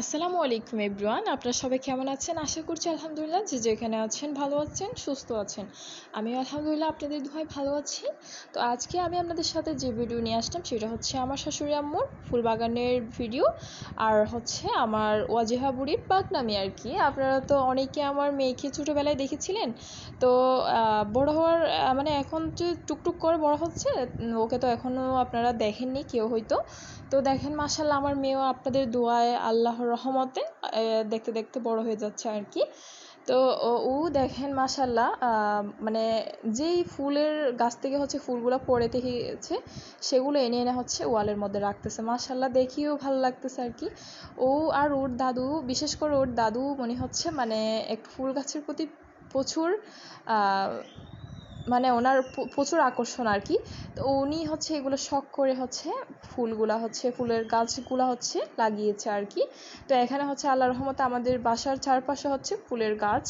আসসালামু আলাইকুম এভরিওয়ান, আপনারা সবাই কেমন আছেন? আশা করছি আলহামদুলিল্লাহ যে যেখানে আছেন ভালো আছেন, সুস্থ আছেন। আমি আলহামদুলিল্লাহ আপনাদের দুহাই ভালো আছি। তো আজকে আমি আপনাদের সাথে যে ভিডিও নিয়ে আসলাম সেটা হচ্ছে আমার শাশুড়ি আম্মুর ফুলবাগানের ভিডিও আর হচ্ছে আমার ওয়াজিহা বুড়ির বাগনামি আর কি। আপনারা তো অনেকে আমার মেয়েকে ছোটোবেলায় দেখেছিলেন। তো বড় হওয়ার মানে এখন যে টুকটুক করে বড় হচ্ছে, ওকে তো এখনও আপনারা দেখেননি, কেউ হয়তো। তো দেখেন মাসাল্লাহ আমার মেয়েও আপনাদের দোয়ায় আল্লাহর রহমতে দেখতে দেখতে বড় হয়ে যাচ্ছে আর কি। তো, ও দেখেন মাসাল্লাহ মানে যেই ফুলের গাছ থেকে হচ্ছে ফুলগুলো পড়ে থেকেছে সেগুলো এনে এনে হচ্ছে ওয়ালের মধ্যে রাখতেছে। মাসাল্লাহ দেখিও ভালো লাগতেছে আর কি। ও আর ওর দাদু, বিশেষ করে ওর দাদু মনে হচ্ছে মানে এক ফুল গাছের প্রতি প্রচুর মানে ওনার প্রচুর আকর্ষণ আর কি। তো উনি হচ্ছে এগুলো শখ করে হচ্ছে ফুলগুলা হচ্ছে, ফুলের গাছগুলা হচ্ছে লাগিয়েছে আর কি। তো এখানে হচ্ছে আল্লাহ রহমতে আমাদের বাসার চারপাশে হচ্ছে ফুলের গাছ।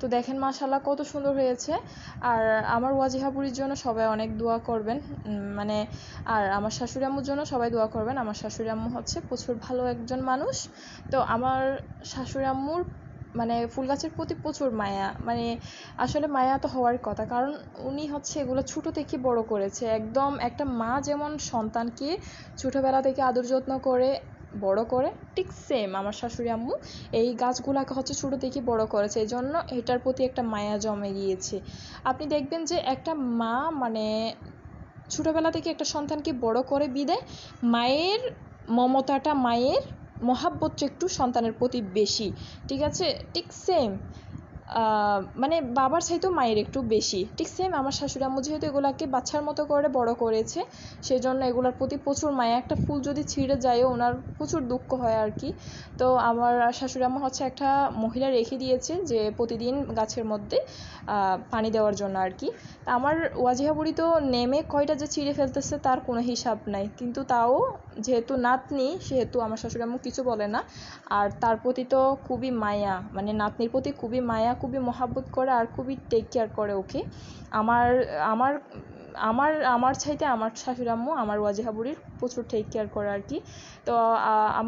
তো দেখেন মাশাল্লাহ কত সুন্দর হয়েছে। আর আমার ওয়াজিহাবুরির জন্য সবাই অনেক দোয়া করবেন। মানে আর আমার শাশুড়ি আম্মুর জন্য সবাই দোয়া করবেন। আমার শাশুড়ি আম্মু হচ্ছে প্রচুর ভালো একজন মানুষ। তো আমার শাশুড়ি আম্মুর মানে ফুল গাছের প্রতি প্রচুর মায়া। মানে আসলে মায়া তো হওয়ার কথা। কারণ উনি হচ্ছে এগুলো ছোটো থেকে বড় করেছে। একদম একটা মা যেমন সন্তানকে ছোটোবেলা থেকে আদর যত্ন করে, বড় করে, ঠিক সেম আমার শাশুড়ি আম্মু এই গাছগুলাকে হচ্ছে ছোটো থেকে বড় করেছে। এই জন্য এটার প্রতি একটা মায়া জমে গিয়েছে। আপনি দেখবেন যে একটা মা মানে ছোটোবেলা থেকে একটা সন্তানকে বড় করে বিদায়, মায়ের মমতাটা, মায়ের মহাব্বতটা একটু সন্তানের প্রতি বেশি ঠিক আছে? ঠিক সেম মানে বাবার চাইতেও মায়ের একটু বেশি। ঠিক সেম আমার শাশুড়ি আম্মু যেহেতু এগুলাকে বাচ্চার মতো করে বড় করেছে সেই জন্য এগুলোর প্রতি প্রচুর মায়া। একটা ফুল যদি ছিঁড়ে যায়, ওনার প্রচুর দুঃখ হয় আর কি। তো আমার শাশুড়ি আম্মু হচ্ছে একটা মহিলা রেখে দিয়েছে যে প্রতিদিন গাছের মধ্যে পানি দেওয়ার জন্য আর কি। তা আমার ওয়াজিহা বুড়ি তো নেমে কয়টা যে ছিঁড়ে ফেলতেছে তার কোনো হিসাব নাই। কিন্তু তাও যেহেতু নাতনি, সেহেতু আমার শাশুড়ি আম্মু কিছু বলে না। আর তার প্রতি তো খুবই মায়া মানে নাতনির প্রতি খুবই মায়া খুবই মহাব্বত করে আর খুবই টেক কেয়ার করে ওকে আমার আমার আমার আমার চাইতে আমার শাশুড়ি আম্মু আমার ওয়াজিহা বুড়ির প্রচুর টেক কেয়ার করে আর কি। তো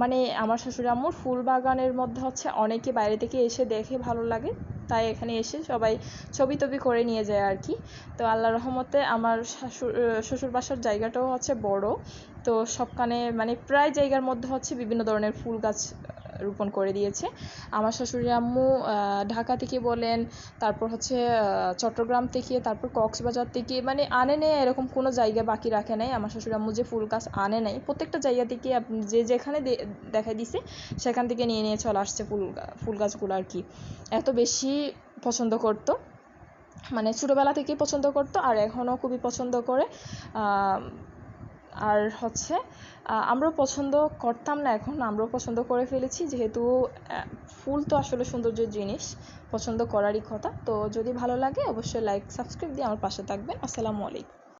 মানে আমার শাশুড়ি আম্মুর ফুল বাগানের মধ্যে হচ্ছে অনেকে বাইরে থেকে এসে দেখে ভালো লাগে, তাই এখানে এসে সবাই ছবি টবি করে নিয়ে যায় আর কি। তো আল্লাহ রহমতে আমার শাশুর শ্বশুর বাসার জায়গাটাও হচ্ছে বড়, তো সবখানে মানে প্রায় জায়গার মধ্যে হচ্ছে বিভিন্ন ধরনের ফুল গাছ রোপণ করে দিয়েছে। আমার শাশুড়ি আম্মু ঢাকা থেকে বলেন, তারপর হচ্ছে চট্টগ্রাম থেকে, তারপর কক্সবাজার থেকে মানে আনে নেয়, এরকম কোনো জায়গা বাকি রাখে নাই। আমার শাশুড়ি আম্মু যে ফুল গাছ আনে নাই, প্রত্যেকটা জায়গা থেকে যে যেখানে দেখা দিছে, সেখান থেকে নিয়ে নিয়ে চলে আসছে ফুল ফুল গাছগুলো আর কি। এত বেশি পছন্দ করতো। মানে ছোটোবেলা থেকেই পছন্দ করতো, আর এখনও খুবই পছন্দ করে। আর হচ্ছে আমরাও পছন্দ করতাম না এখন, আমরাও পছন্দ করে ফেলেছি। যেহেতু ফুল তো আসলে সৌন্দর্যের জিনিস, পছন্দ করারই কথা। তো যদি ভালো লাগে, অবশ্যই লাইক সাবস্ক্রাইব দিয়ে আমার পাশে থাকবেন। আসসালামু আলাইকুম।